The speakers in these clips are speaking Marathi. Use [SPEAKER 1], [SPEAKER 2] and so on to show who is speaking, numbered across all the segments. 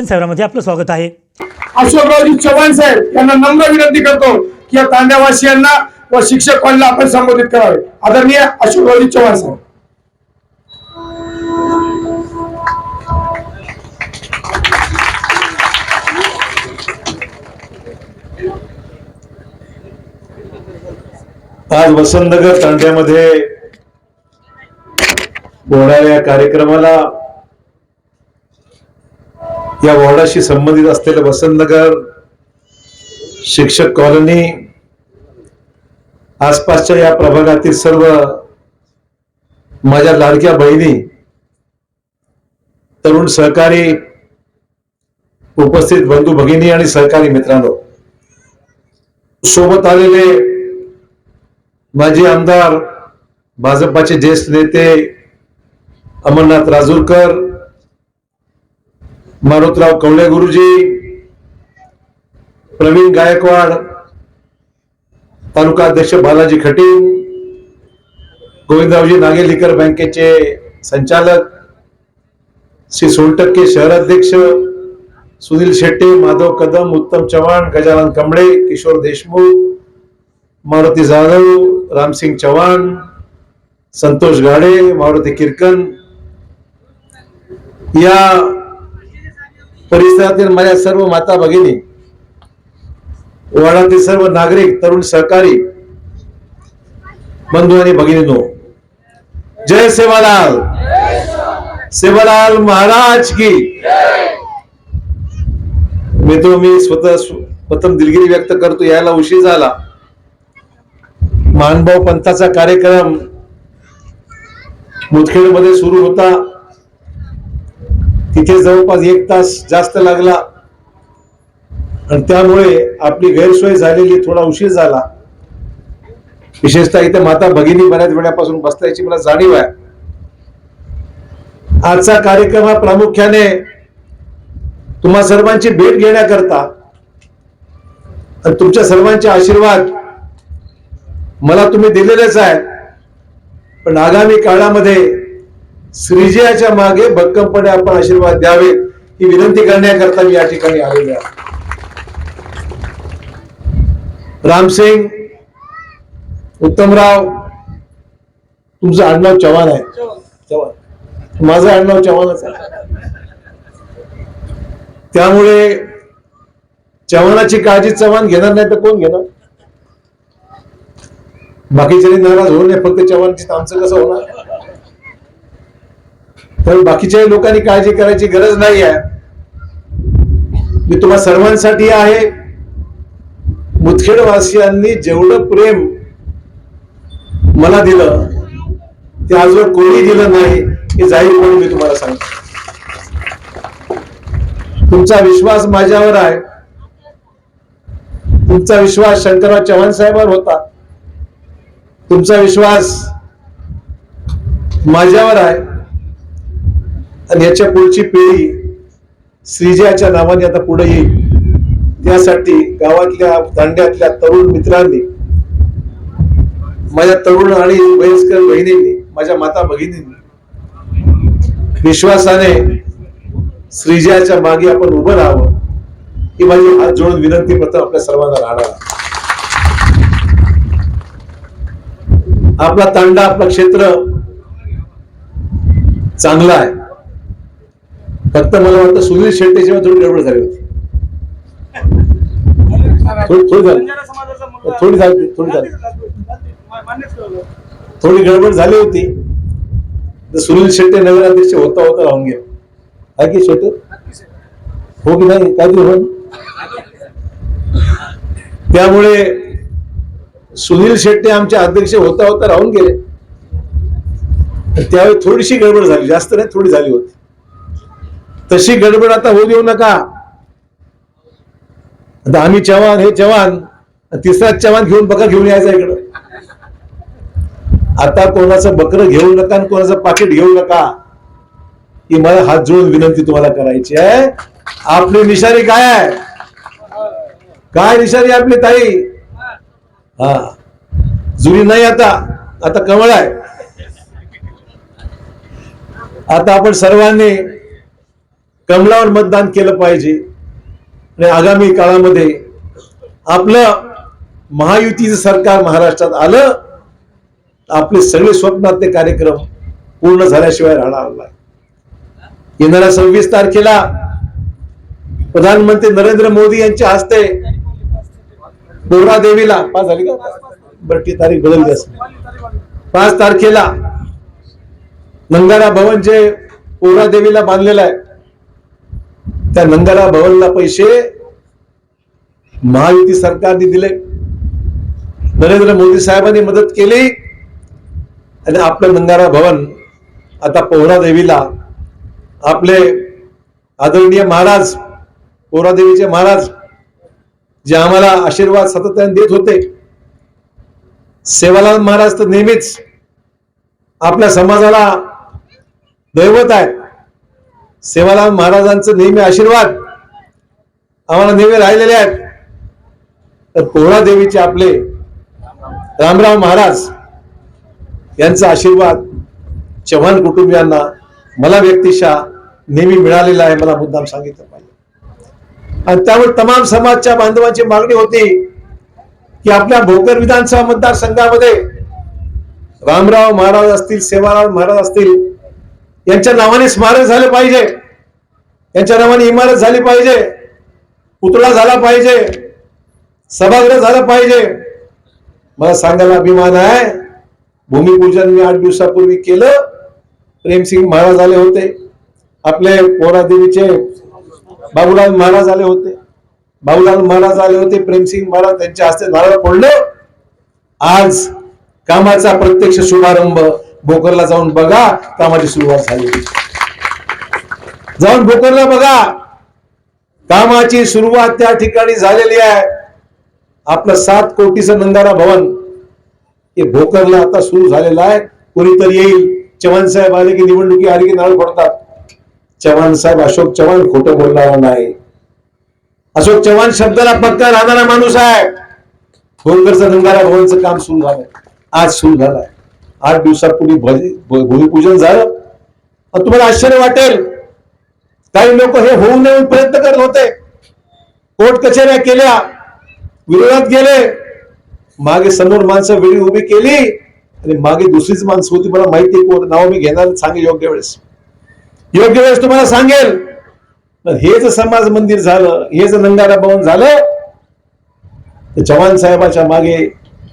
[SPEAKER 1] जनसेवामध्ये आपलं स्वागत आहे.
[SPEAKER 2] अशोकरावजी चव्हाण साहेब यांना नम्र विनंती करतो की या तांड्यावासियांना व शिक्षक कॉलला आपण संबोधित करावे. आदरणीय अशोकरावजी चव्हाण साहेब.
[SPEAKER 3] आज वसंतनगर तांड्यामध्ये होणाऱ्या कार्यक्रमाला या वॉर्डाशी संबंधित असलेलं वसंतनगर शिक्षक कॉलनी आसपासच्या या प्रभागातील सर्व माझ्या लाडक्या बहिणी तरुण सहकारी उपस्थित बंधू भगिनी आणि सहकारी मित्रांनो सोबत आलेले माजी आमदार भाजपाचे ज्येष्ठ नेते अमरनाथ राजूरकर मारुतराव कवळे गुरुजी प्रवीण गायकवाड तालुका अध्यक्ष बालाजी खटीम गोविंदरावजी नागेलीकर बँकेचे संचालक श्री सोनटक्के शहराध्यक्ष सुनील शेट्टी माधव कदम उत्तम चव्हाण गजानन कंबळे किशोर देशमुख मारुती जाधव रामसिंग चव्हाण संतोष गाडे मारुती किरकन. या परिसरातील माझ्या सर्व माता भगिनी वाडातील सर्व नागरिक तरुण सहकारी बंधू आणि भगिनीनो जय सेवालाल. सेवालाल महाराज की. मी तो मी स्वतः प्रथम दिलगिरी व्यक्त करतो यायला उशीर झाला. मानभाव पंथाचा कार्यक्रम मुदखेडमध्ये सुरू होता. तिथे जवळपास एक तास जास्त लागला. आणि त्यामुळे आपली गैरसोय झालेली थोडा उशीर झाला. विशेषतः इथे माता भगिनी बऱ्याच वेळापासून बसल्याची मला जाणीव आहे. आजचा कार्यक्रम हा प्रामुख्याने तुम्हा सर्वांची भेट घेण्याकरता आणि तुमच्या सर्वांचे आशीर्वाद मला तुम्ही दिलेलेच आहे पण आगामी काळामध्ये श्रीजयाच्या मागे भक्कमपणे आपण आशीर्वाद द्यावे ही विनंती करण्याकरता मी या ठिकाणी आलेलो आहे. रामसिंग उत्तमराव तुमचं आडनाव चव्हाण आहे. चव्हाण. माझं आडनाव चव्हाणच आहे. त्यामुळे चव्हाणाची काळजी चव्हाण घेणार नाही तर कोण घेणार? बाकीच्यांनी नाराज होऊ नये फक्त चव्हाणची आमचं कसं होणार? तर बाकीच्या लोकांनी काळजी करायची गरज नाही आहे. मी तुम्हा सर्वांसाठी आहे. मुदखेडवासियांनी जेवढं प्रेम मला दिलं ते आजवर कोणी दिलं नाही हे जाहीरपणे मी तुम्हाला सांगतो. तुमचा विश्वास माझ्यावर आहे. तुमचा विश्वास शंकरराव चव्हाण साहेबांवर होता. तुमचा विश्वास माझ्यावर आहे. आणि याच्या पुढची पिढी श्रीजयाच्या नावाने आता पुढे येईल. त्यासाठी गावातल्या दांड्यातल्या तरुण मित्रांनी माझ्या तरुण आणि वयस्कर बहिणींनी माझ्या माता भगिनींनी विश्वासाने श्रीजयाच्या मागे आपण उभं राहावं ही माझी हात जोडून विनंती पत्र आपल्या सर्वांना राहणार आपला तांडा आपलं क्षेत्र चांगला आहे. फक्त मला वाटतं सुनील शेट्टी जेव्हा थोडी गडबड झाली होती. थोडी थोडी झाली. थोडी झाली थोडी झाली. थोडी गडबड झाली होती. तर सुनील शेट्टी नवीन अध्यक्ष होता होता राहून गेले. आहे की शेट्टी? हो की नाही? काहीतरी हो त्यामुळे सुनील शेट्टी आमचे अध्यक्ष होता होता राहून गेले. त्यावेळी थोडीशी गडबड झाली. जास्त नाही थोडी झाली होती. तशी गडबड आता होऊ देऊ नका. आता आम्ही चव्हाण हे चव्हाण तिसरा चव्हाण घेऊन बघा घेऊन यायचा इकडं. आता कोणाचं बकरं घेऊ नका आणि कोणाचं पाकिट घेऊ नका. ही मला हात जोडून विनंती तुम्हाला करायची आहे. आपली निशाणी काय आहे? काय निशाणी आपली ताई? हा. जुनी नाही आता. आता कमळ आहे. आता आपण सर्वांनी कमलावर मतदान केलं पाहिजे. आणि आगामी काळामध्ये आपलं महायुतीचं सरकार महाराष्ट्रात आलं आपले सगळे स्वप्नातले कार्यक्रम पूर्ण झाल्याशिवाय राहणार नाही. येणाऱ्या सव्वीस तारखेला प्रधानमंत्री नरेंद्र मोदी यांच्या हस्ते पोहरा देवीला पाच झाली का? बरं ती तारीख बदलली असेल. पाच तारखेला नंगारा भवन जे पोहरा देवीला बांधलेलं आहे त्या नंदाला भवनला पैसे महायुती सरकारने दिले. नरेंद्र मोदी साहेबांनी मदत केली आणि आपलं नंगारा भवन आता पोहरादेवीला आपले आदरणीय महाराज पोहरादेवीचे महाराज जे आम्हाला आशीर्वाद सातत्याने देत होते. सेवालाल महाराज तर नेहमीच आपल्या समाजाला दैवत आहेत. सेवालाल महाराजांचं नेहमी आशीर्वाद. आम्हाला नेहमी राहिलेले आहेत. तर पोहळा देवीचे आपले रामराव महाराज यांचा आशीर्वाद चव्हाण कुटुंबियांना मला व्यक्तिशः नेहमी मिळालेला आहे मला मुद्दाम सांगितलं पाहिजे. आणि त्यामुळे तमाम समाजच्या बांधवांची मागणी होती की आपल्या भोकर विधानसभा मतदारसंघामध्ये रामराव महाराज असतील सेवाराम महाराज असतील त्यांच्या नावाने स्मारक झाले पाहिजे. त्यांच्या नावाने इमारत झाली पाहिजे. पुतळा झाला पाहिजे. सभागृह झालं पाहिजे. मला सांगायला अभिमान आहे. भूमिपूजन मी आठ दिवसापूर्वी केलं. प्रेमसिंग महाराज आले होते. आपले पोरादेवीचे बाबूलाल महाराज आले होते. बाबूलाल महाराज आले होते. प्रेमसिंग महाराज त्यांच्या हस्ते नारळ फोडलं. आज कामाचा प्रत्यक्ष शुभारंभ भोकरला जाऊन बघा कामाची सुरुवात झाली. जाऊन भोकरला बघा. कामाची सुरुवात त्या ठिकाणी झालेली आहे. आपलं सात कोटीचं नंदारा भवन हे भोकरला आता सुरू झालेलं आहे. कोणीतरी येईल. चव्हाण साहेब आले की निवडणुकी आले की नारळ पडतात चव्हाण साहेब अशोक चव्हाण खोटं बोलणार नाही. अशोक चव्हाण शब्दाला पक्का राहणारा माणूस आहे. भोकरचं नंदारा भवनचं काम सुरू झालंय. आज सुरू झालंय. आठ दिवसापूर्वी भूमिपूजन झालं. तुम्हाला आश्चर्य वाटेल काही लोक हे होऊ नये प्रयत्न करत होते. कोर्ट कचेऱ्या केल्या विरोधात गेले. मागे समोर माणसं वेळी उभी केली आणि मागे दुसरीच माणसं होती. मला माहिती कोण नाव मी घेणार सांगेल योग्य वेळेस. योग्य वेळेस तुम्हाला सांगेल. पण हे जर समाज मंदिर झालं हे जर नंगारा भवन झालं तर चव्हाण साहेबाच्या मागे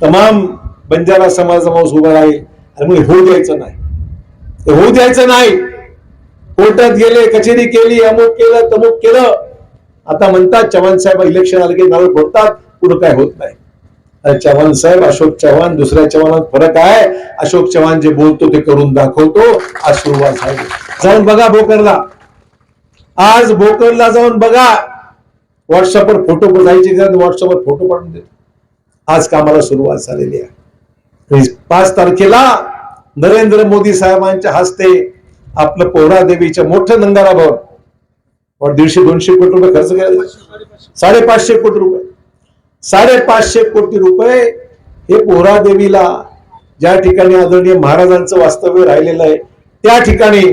[SPEAKER 3] तमाम बंजारा समाज माणूस उभा राहील. त्यामुळे होऊ द्यायचं नाही. हे होऊ द्यायचं नाही. कोर्टात गेले कचेरी केली अमुक केलं तमुक केलं. आता म्हणतात चव्हाण साहेब इलेक्शन आले की नारळ फोडतात पुढं काय होत नाही. अरे चव्हाण साहेब अशोक चव्हाण दुसऱ्या चव्हाणात फरक आहे. अशोक चव्हाण जे बोलतो ते करून दाखवतो. आज सुरुवात झाली. जाऊन बघा भोकरला. आज भोकरला जाऊन बघा. व्हॉट्सअपवर फोटो जायचे व्हॉट्सअपवर फोटो पाठवून देतो. आज कामाला सुरुवात झालेली आहे. पाच तारखेला नरेंद्र मोदी साहेबांच्या हस्ते आपलं पोहरा देवीच्या मोठं नंगारा भवन. दीडशे दोनशे कोटी रुपये खर्च केला साडेपाचशे कोटी रुपये. साडेपाचशे कोटी रुपये हे पोहरा देवीला ज्या ठिकाणी आदरणीय महाराजांचं वास्तव्य राहिलेलं आहे त्या ठिकाणी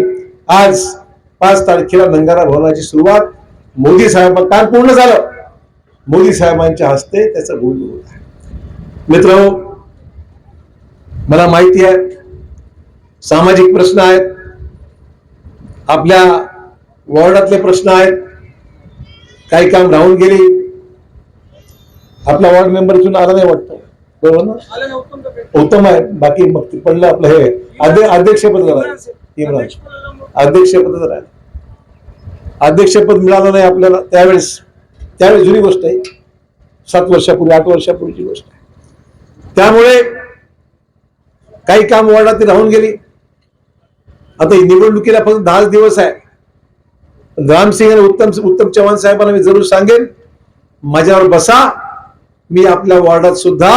[SPEAKER 3] आज पाच तारखेला नंगारा भवनाची सुरुवात मोदी साहेबां काल पूर्ण झालं. मोदी साहेबांच्या हस्ते त्याचं भूमी होत आहे. मित्र मला माहिती आहे सामाजिक प्रश्न आहेत आपल्या वॉर्डातले प्रश्न आहेत काही काम राहून गेली आपला वॉर्ड मेंबर इथून आला नाही वाटतं. बरोबर ना? उत्तम आहे. बाकी मग ते पडलं आपलं हे. अध्य- अध्यक्षपद इम्रान अध्यक्षपद जरा अध्यक्षपद मिळालं नाही आपल्याला त्यावेळेस. त्यावेळेस जुनी गोष्ट आहे. सात वर्षापूर्वी आठ वर्षापूर्वीची गोष्ट आहे. त्यामुळे काही काम वॉर्डात राहून गेली. आता निवडणुकीला फक्त दहाच दिवस आहे. रामसिंग आणि उत्तम उत्तम चव्हाण साहेबांना मी जरूर सांगेन माझ्यावर बसा. मी आपल्या वॉर्डात सुद्धा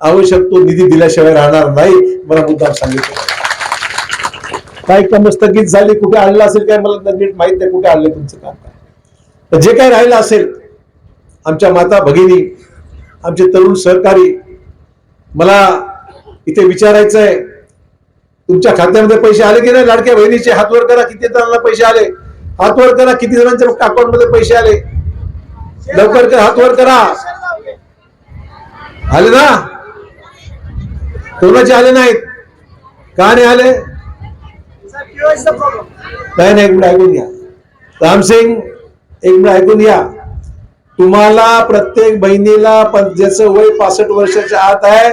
[SPEAKER 3] आवश्यक तो निधी दिल्याशिवाय राहणार नाही मला मुद्दाम सांगितलं. काय काम स्थगित झाली कुठे आणलं असेल काय मला नीट माहीत नाही कुठे आणलं तुमचं काम काय. तर जे काय राहिलं असेल आमच्या माता भगिनी आमचे तरुण सहकारी मला इथे विचारायचं आहे तुमच्या खात्यामध्ये पैसे आले की नाही? लाडक्या बहिणीचे हातवर करा किती जणांना पैसे आले? हातवर करा किती जणांच्या अकाउंटमध्ये पैसे आले? लवकर कर हातवर करा. आले ना? कोणाचे आले नाहीत? का नाही आले? नाही नाही एक मिनिट ऐकून घ्या. रामसिंग एक मिनिट ऐकून घ्या. तुम्हाला प्रत्येक बहिणीला पण ज्याचं वय पासष्ट वर्षाच्या आत आहे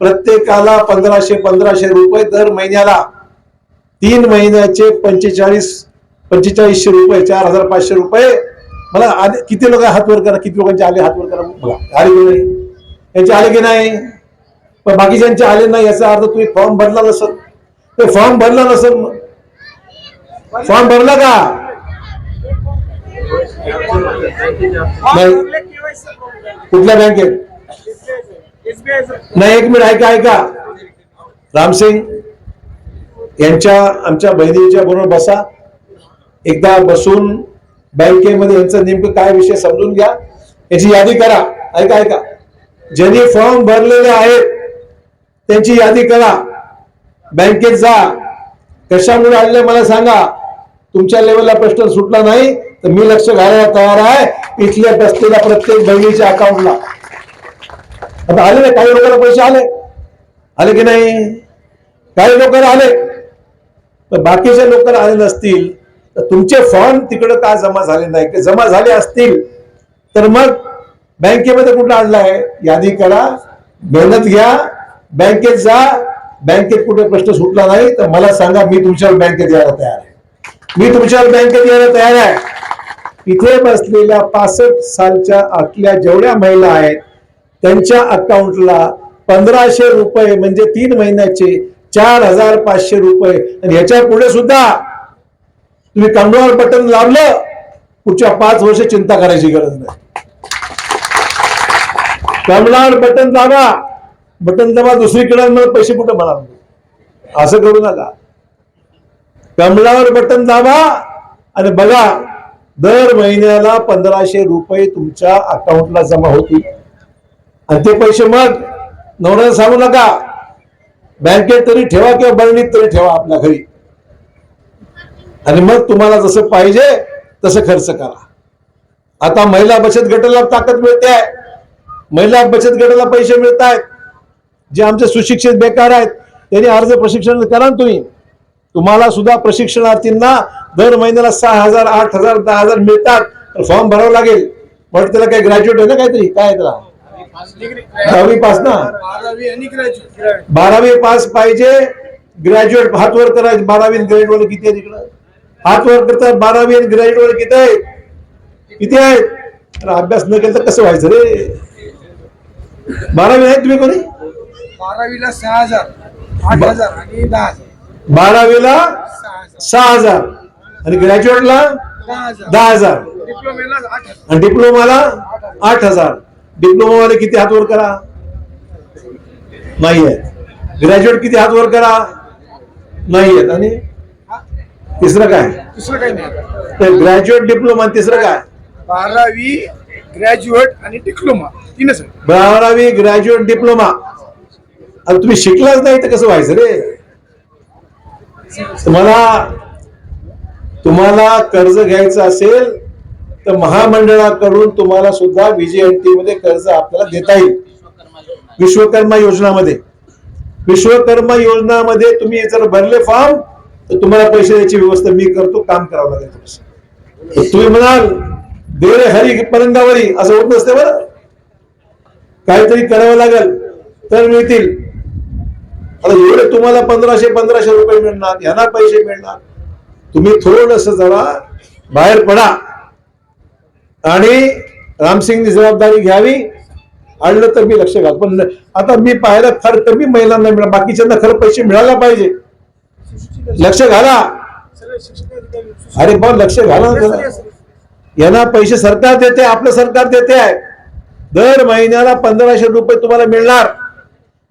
[SPEAKER 3] प्रत्येकाला पंधराशे पंधराशे रुपये दर महिन्याला. तीन महिन्याचे पंचेचाळीस पंचेचाळीसशे रुपये चार हजार पाचशे रुपये. मला आले किती लोक हात वर करा किती लोकांचे आले हात वर करा मला आले की नाही? यांचे आले की नाही? पण बाकीच्यांचे आले नाही याचा अर्थ तुम्ही फॉर्म भरला नसल. ते फॉर्म भरला नसल. फॉर्म भरला का? नाही. कुठल्या बँकेत? नाही एक मिनिट ऐका ऐका. रामसिंग यांच्या आमच्या बहिणीच्या बरोबर बसा. एकदा बसून बँकेमध्ये यांचं नेमकं काय विषय समजून घ्या. याची यादी करा. ऐका ऐका. ज्यांनी फॉर्म भरलेले आहेत त्यांची यादी करा. बँकेत जा. कशामुळे आणले मला सांगा. तुमच्या लेवलला प्रश्न सुटला नाही तर मी लक्ष घालायला तयार आहे. इथल्या बसलेल्या प्रत्येक बहिणीच्या अकाउंटला आता आले नाही काही लोकांना पैसे आले. आले की नाही? काही लोकांना आले. तर बाकीच्या लोकांना आले नसतील तर तुमचे फॉर्म तिकडे का जमा झाले नाही? ते जमा झाले असतील तर मग बँकेमध्ये कुठं आणलाय यादी करा मेहनत घ्या बँकेत जा बँकेत कुठे प्रश्न सुटला नाही तर मला सांगा मी तुमच्यावर बँकेत यायला तयार आहे. मी तुमच्यावर बँकेत यायला तयार आहे. इथे बसलेल्या पासष्ट सालच्या आतल्या जेवढ्या महिला आहेत त्यांच्या अकाउंटला पंधराशे रुपये म्हणजे तीन महिन्याचे चार हजार पाचशे रुपये. आणि ह्याच्या पुढे सुद्धा तुम्ही कमळावर बटन लावलं पुढच्या पाच वर्ष चिंता करायची गरज नाही. कमळावर बटन दाबा. बटन दाबा दुसरीकडे मला पैसे कुठे मला असं करू नका. कमलावर बटन दाबा आणि बघा दर महिन्याला पंधराशे रुपये तुमच्या अकाउंटला जमा होतील. आणि ते पैसे मग नवऱ्याला सांगू नका. बँकेत तरी ठेवा किंवा बरणीत तरी ठेवा आपल्या घरी. आणि मग तुम्हाला जसं पाहिजे तसं खर्च करा. आता महिला बचत गटाला ताकद मिळते आहे. महिला बचत गटाला पैसे मिळत आहेत. जे आमचे सुशिक्षित बेकार आहेत त्यांनी अर्ज प्रशिक्षण करा ना तुम्ही. तुम्हाला सुद्धा प्रशिक्षणार्थींना दर महिन्याला सहा हजार आठ हजार दहा हजार मिळतात. तर फॉर्म भरावा लागेल. पण त्याला काही ग्रॅज्युएट आहे ना काहीतरी? काय त्याला? दहावी पास ना? बारावी पास पाहिजे. ग्रॅज्युएट हात वर करायचे बारावी ग्रॅज्युएट वाले किती आहे तिकडं हात वर करतात बारावी आणि ग्रॅज्युएट वाले किती आहेत? किती आहेत? अरे अभ्यास न केला तर कसं व्हायचं रे? बारावी आहेत तुम्ही कोणी?
[SPEAKER 2] बारावीला सहा हजार. आठ हजार आणि दहा हजार.
[SPEAKER 3] बारावीला
[SPEAKER 2] सहा हजार.
[SPEAKER 3] आणि ग्रॅज्युएटला
[SPEAKER 2] दहा हजार.
[SPEAKER 3] आणि डिप्लोमाला आठ हजार. डिप्लोमा वाले किती हात वर करा? नाही आहेत ग्रॅज्युएट किती हात वर करा? नाही आहेत आणि तिसरं काय?
[SPEAKER 2] दुसरं काही नाही.
[SPEAKER 3] तर ग्रॅज्युएट डिप्लोमा आणि तिसरं काय?
[SPEAKER 2] बारावी ग्रॅज्युएट आणि डिप्लोमा. तीनच आहे
[SPEAKER 3] बारावी ग्रॅज्युएट डिप्लोमा. आणि तुम्ही शिकलाच नाही तर कसं व्हायचं रे? तुम्हाला तुम्हाला कर्ज घ्यायचं असेल तर महामंडळाकडून तुम्हाला सुद्धा व्हीजीएनटी मध्ये कर्ज आपल्याला देता येईल. विश्वकर्मा योजनामध्ये. विश्वकर्मा योजनामध्ये तुम्ही जर भरले फॉर्म तर तुम्हाला पैसे द्यायची व्यवस्था मी करतो काम करावं लागेल तुमचं. तुम्ही म्हणाल देरे हरी परंदावरी असं होत नसते बरं. काहीतरी करावं लागेल तर मिळतील. आता एवढे तुम्हाला पंधराशे पंधराशे रुपये मिळणार यांना पैसे मिळणार. तुम्ही थोडस जरा बाहेर पडा. आणि रामसिंगनी जबाबदारी घ्यावी. आणलं तर मी लक्ष घाल. पण आता मी पाहायला फार कमी महिलांना मिळा बाकीच्यांना खरं पैसे मिळायला पाहिजे. लक्ष घाला. अरे पण लक्ष घाला ना यांना पैसे सरकार देते आपलं सरकार देते आहे. दर महिन्याला पंधराशे रुपये तुम्हाला मिळणार.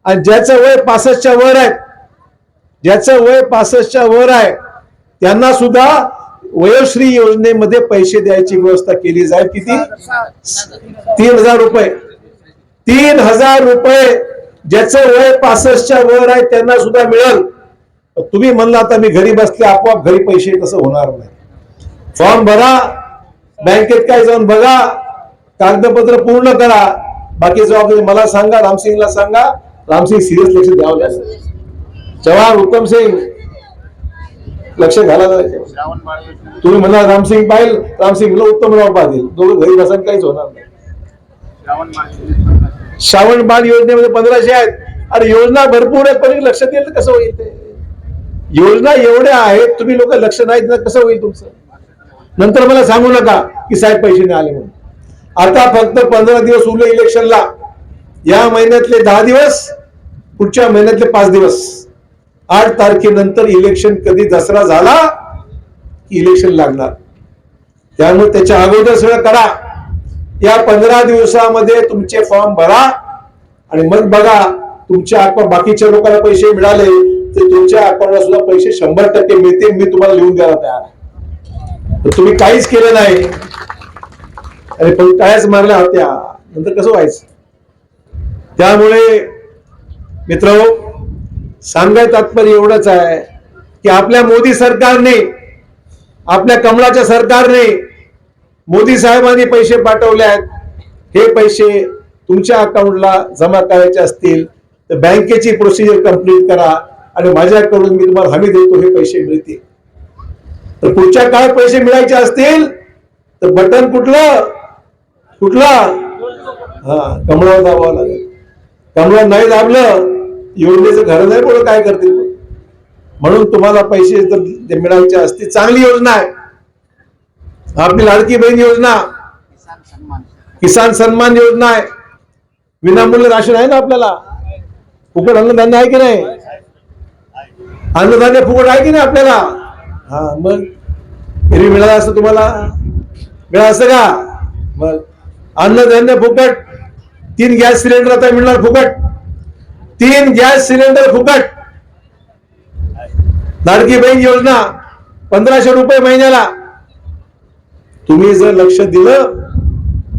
[SPEAKER 3] आणि ज्याचं वय पासष्टच्या वर आहे ज्याचं वय पासष्टच्या वर आहे त्यांना सुद्धा वयोश्री योजनेमध्ये पैसे द्यायची व्यवस्था केली जाईल किती? तीन हजार रुपये. तीन हजार रुपये ज्याचं वय पासष्टच्या वर आहे त्यांना सुद्धा मिळेल. तुम्ही म्हणला आता मी घरी बसले आपोआप घरी पैसे तसं होणार नाही. फॉर्म भरा बँकेत काय जाऊन बघा कागदपत्र पूर्ण करा. बाकी जबाबदारी मला सांगा रामसिंगला सांगा. रामसिंग सिरियस लक्ष द्यावं लागेल. चव्हाण उत्तम सिंग. लक्ष घाला तुम्ही म्हणा रामसिंग पाहिल रामसिंगला उत्तमराव पाहतील दोघं घरी बसून काहीच होणार नाही.
[SPEAKER 1] श्रावण
[SPEAKER 3] बाण बाल योजनेमध्ये पंधराशे आहेत. अरे योजना भरपूर आहेत पण लक्ष दिलं तर कसं होईल ते? योजना एवढ्या आहेत तुम्ही लोक लक्ष नाही दिलं कसं होईल तुमचं? नंतर मला सांगू नका की साहेब पैसे नाही आले म्हणून. आता फक्त पंधरा दिवस उरले इलेक्शनला. या महिन्यातले दहा दिवस पुढच्या महिन्यातले पाच दिवस. आठ तारखेनंतर इलेक्शन कधी दसरा झाला की इलेक्शन लागणार. त्यामुळे त्याच्या अगोदर सगळं करा. या पंधरा दिवसामध्ये तुमचे फॉर्म भरा आणि मग बघा तुमच्या अकाउंट बाकीच्या लोकांना पैसे मिळाले तर तुमच्या अकाउंटला सुद्धा पैसे शंभर टक्के मिळतील मी तुम्हाला लिहून द्यायला तयार आहे. तुम्ही काहीच केलं नाही. आणि पण टाळ्याच मारल्या होत्या. नंतर कसं व्हायचं? त्यामुळे मित्र सांगाय तात्पर्य एवढंच आहे की आपल्या मोदी सरकारने आपल्या कमळाच्या सरकारने मोदी साहेबांनी पैसे पाठवले आहेत हे पैसे तुमच्या अकाउंटला जमा करायचे असतील तर बँकेची प्रोसिजर कंप्लीट करा आणि माझ्याकडून मी तुम्हाला हमी देतो हे पैसे मिळतील. तर पुढच्या काळात पैसे मिळायचे असतील तर बटन कुठलं? कुठला? हा कमळावर दाबावं लागेल. कमळा नाही दाबलं योजनेचं घर नाही बोल काय करतील? म्हणून तुम्हाला पैसे जर मिळायचे असतील चांगली योजना आहे. आपली लाडकी बहीण योजना
[SPEAKER 1] किसान सन्मान
[SPEAKER 3] योजना आहे. विनामूल्य राशन आहे ना आपल्याला? फुकट अन्नधान्य आहे की नाही? अन्नधान्य फुकट आहे की नाही आपल्याला? हा मग एरवी मिळालं असतं तुम्हाला? मिळालं असतं का? मग अन्नधान्य फुकट तीन गॅस सिलेंडर आता मिळणार फुकट. तीन गॅस सिलेंडर फुकट. लाडकी बहीण योजना पंधराशे रुपये महिन्याला. तुम्ही जर लक्ष दिलं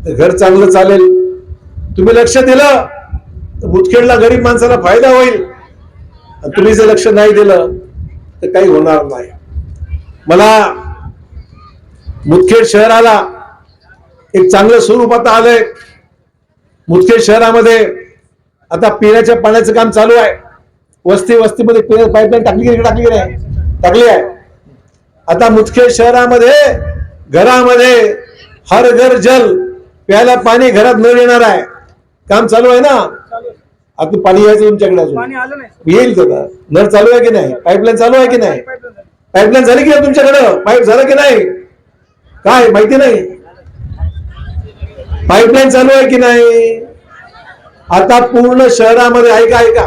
[SPEAKER 3] तर घर चांगलं चालेल. तुम्ही लक्ष दिलं तर मुदखेडला गरीब माणसाला फायदा होईल. तुम्ही जर लक्ष नाही दिलं तर काही होणार नाही. मला मुदखेड शहराला एक चांगलं स्वरूप आता आलंय. मुदखेड शहरामध्ये आता पिण्याच्या पाण्याचं काम चालू आहे. वस्ती वस्तीमध्ये पिण्याची पाईपलाईन टाकली की टाकली नाही? टाकली आहे. आता मुदखेड शहरामध्ये घरामध्ये हर घर जल प्यायला पाणी घरात न येणार आहे. काम चालू आहे ना? आता पाणी यायचं तुमच्याकडे अजून. येईल का नळ चालू आहे की नाही? पाईपलाईन चालू आहे की नाही? पाईपलाईन झाली की नाही तुमच्याकडं? पाईप झालं की नाही? काय? माहिती नाही. पाईपलाईन चालू आहे की नाही? आता पूर्ण शहरामध्ये ऐका ऐका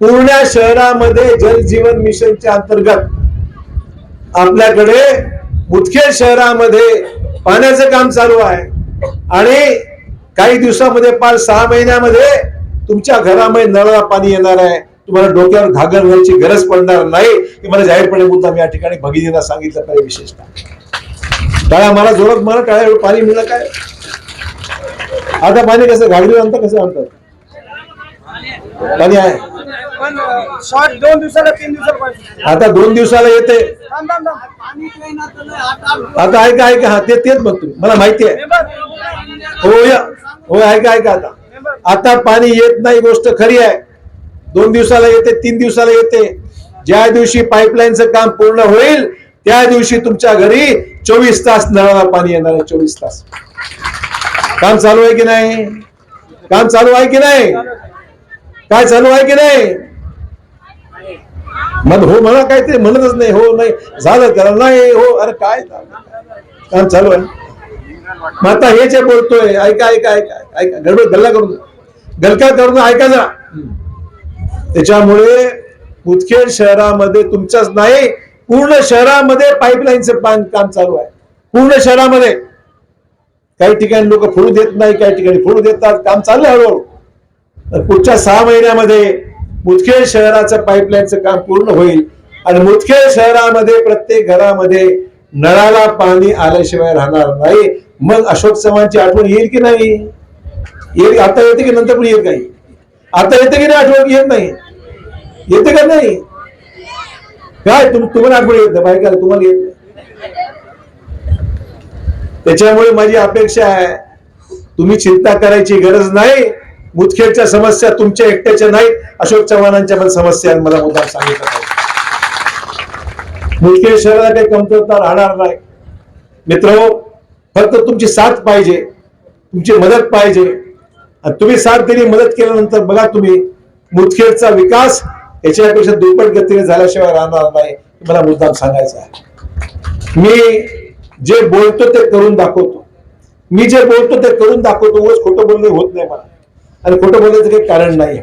[SPEAKER 3] पूर्ण शहरामध्ये जल जीवन मिशनच्या अंतर्गत आपल्याकडे मुदखेड शहरामध्ये पाण्याचं काम चालू आहे. आणि काही दिवसामध्ये पाच सहा महिन्यामध्ये तुमच्या घरामध्ये नळाला पाणी येणार आहे. तुम्हाला डोक्यावर घागर घ्यायची गरज पडणार नाही. हे मला जाहीरपणे मी या ठिकाणी भगिनींना सांगितलं पाहिजे विशेषतः. टाळ्या मला जोरात मला टाळ्या पाणी मिळलं काय? आता पाणी कसं घागरी आणतं कसं आणतात पाणी आहे.
[SPEAKER 4] पण शॉर्ट दोन दिवसाला तीन दिवसाला पाहिजे
[SPEAKER 3] आता दोन दिवसाला येते.
[SPEAKER 4] थांब थांब थांब. आत
[SPEAKER 3] ऐका ऐका. हा ते तेच बघतो मला माहिती आहे. हो या. हो ऐका ऐका आता. आता पाणी येत नाही गोष्ट खरी आहे. दोन दिवसाला येते तीन दिवसाला येते. ज्या दिवशी पाईपलाईनचं काम पूर्ण होईल त्या दिवशी तुमच्या घरी चोवीस तास नळाला पाणी येणार आहे चोवीस तास. काम चालू आहे की नाही? काम चालू आहे की नाही? काय चालू आहे की नाही? मग हो म्हणा काय ते म्हणतच नाही. हो नाही. झालं करा. नाही हो. अरे काय? काम चालू आहे. मग आता हे जे बोलतोय ऐका ऐका ऐका ऐका. गडबड गल्ला करून गलका करून ऐका जरा. त्याच्यामुळे मुदखेड शहरामध्ये तुमच्याच नाही पूर्ण शहरामध्ये पाईपलाईनचं पान काम चालू आहे. पूर्ण शहरामध्ये. काही ठिकाणी लोक फोडू देत नाही काही ठिकाणी फोडू देतात काम चाललंय हळूहळू. तर पुढच्या सहा महिन्यामध्ये मुदखेड शहराचं पाईपलाईनचं काम पूर्ण होईल आणि मुदखेड शहरामध्ये प्रत्येक घरामध्ये नळाला पाणी आल्याशिवाय राहणार नाही. मग अशोक चव्हाणची आठवण येईल की नाही? येईल आता येते की नंतर पण येत नाही आता येते की नाही आठवण? येत नाही. येते का नाही? काय तुम तुम्हाला आठवण येत नाही? बायकाला तुम्हाला येत नाही. त्याच्यामुळे माझी अपेक्षा आहे तुम्ही चिंता करायची गरज नाही. मुदखेडच्या समस्या तुमच्या एकट्याच्या नाहीत. अशोक चव्हाणांच्या पण समस्या आहेत, मला मुद्दा सांगितलं मुदखेड शहराला काही कमतरता राहणार नाही. मित्र फक्त तुमची साथ पाहिजे तुमची मदत पाहिजे. आणि तुम्ही साथ दिली मदत केल्यानंतर बघा तुम्ही मुदखेडचा विकास याच्यापेक्षा दुप्पट गतीने झाल्याशिवाय राहणार नाही मला मुद्दाम सांगायचं आहे. मी जे बोलतो ते करून दाखवतो. मी जे बोलतो ते करून दाखवतो उगाच खोटं बोलणं होत नाही मला. आणि खोटं बोलण्याचं काही कारण नाही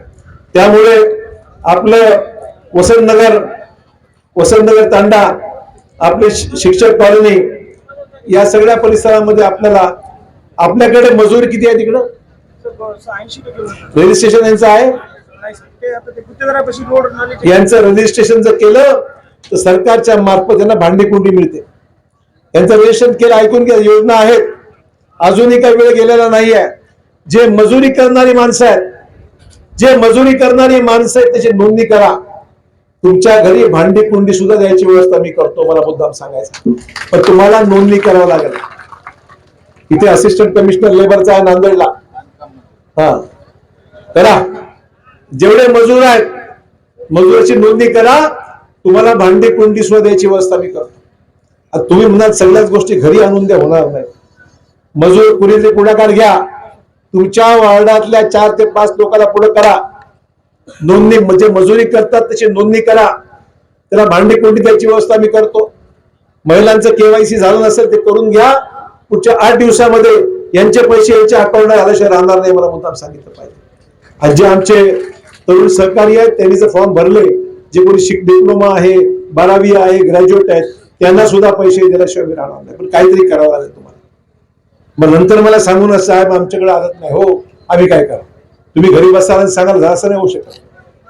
[SPEAKER 3] त्यामुळे आपलं वसंतनगर वसंतनगर तांडा आपले शिक्षक कॉलनी या सगळ्या परिसरामध्ये आपल्याला आपल्याकडे मजूर किती आहे तिकडं? रजिस्ट्रेशन यांचं आहे? यांचं रजिस्ट्रेशन जर केलं तर सरकारच्या मार्फत त्यांना भांडी कुंडी मिळते यांचं रेशन केलं ऐकून घ्या योजना आहेत. अजूनही काही वेळ गेलेला नाहीये. जे मजुरी करणारी माणसं आहेत जे मजुरी करणारी माणसं आहेत त्याची नोंदणी करा. तुमच्या घरी भांडी कुंडी सुद्धा द्यायची व्यवस्था मी करतो मला मुद्दाम सांगायचं पण तुम्हाला नोंदणी करावं लागेल. इथे असिस्टंट कमिशनर लेबरचा आहे नांदेडला. हा. करा. जेवढे मजूर आहेत मजुराची नोंदणी करा. तुम्हाला भांडी कुंडी सुद्धा द्यायची व्यवस्था मी करतो. तुम्ही म्हणाल सगळ्याच गोष्टी घरी आणून द्या होणार नाही. मजूर कुरीचे पुढाकार घ्या. तुमच्या वार्डातल्या चार ते पाच लोकांना पुढे करा. नोंदणी म्हणजे मजुरी करतात तशी नोंदणी करा. त्याला भांडी कोंडी द्यायची व्यवस्था मी करतो. महिलांचं केवायसी झालं नसेल ते करून घ्या. पुढच्या आठ दिवसामध्ये यांचे पैसे यांच्या अकाउंटला आल्याशिवाय राहणार नाही मला मुद्दाम सांगितलं पाहिजे. आज जे आमचे तरुण सहकारी आहेत त्यांनी जर फॉर्म भरले जे कोणी शिक डिप्लोमा आहे बारावी आहे ग्रॅज्युएट आहेत त्यांना सुद्धा पैसे दिल्याशिवाय मी राहणार नाही. पण काहीतरी करावं लागेल तुम्हाला. मग नंतर मला सांगून साहेब आमच्याकडे आलत नाही. हो आम्ही काय करा? तुम्ही घरी बसाल आणि सांगाल "जा, असं नाही होऊ शकत.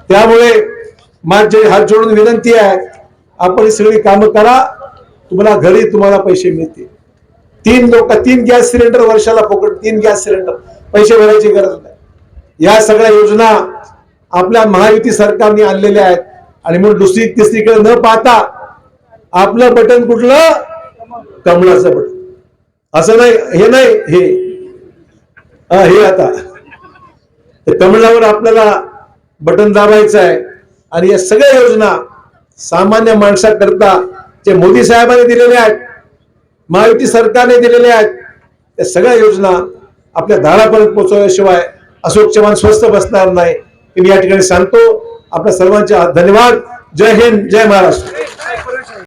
[SPEAKER 3] त्यामुळे माझे हात जोडून विनंती आहे आपण ही सगळी कामं करा तुम्हाला घरी तुम्हाला पैसे मिळतील. तीन लोक तीन गॅस सिलेंडर वर्षाला फुकट तीन गॅस सिलेंडर. पैसे भरायची गरज नाही. या सगळ्या योजना आपल्या महायुती सरकारने आणलेल्या आहेत. आणि मग दुसरी तिसरीकडे न पाहता आपलं बटन कुठलं? कमळाचं बटन. असं नाही हे नाही हे. हे आता. ते कमळावर आपल्याला बटन दाबायचं आहे. आणि या सगळ्या योजना सामान्य माणसाकरता जे मोदी साहेबांनी दिलेल्या आहेत महायुती सरकारने दिलेल्या आहेत त्या सगळ्या योजना आपल्या दारापर्यंत पोहोचवल्याशिवाय अशोक चव्हाण स्वस्त बसणार नाही. हे मी या ठिकाणी सांगतो आपल्या सर्वांचे धन्यवाद. जय हिंद जय महाराष्ट्र.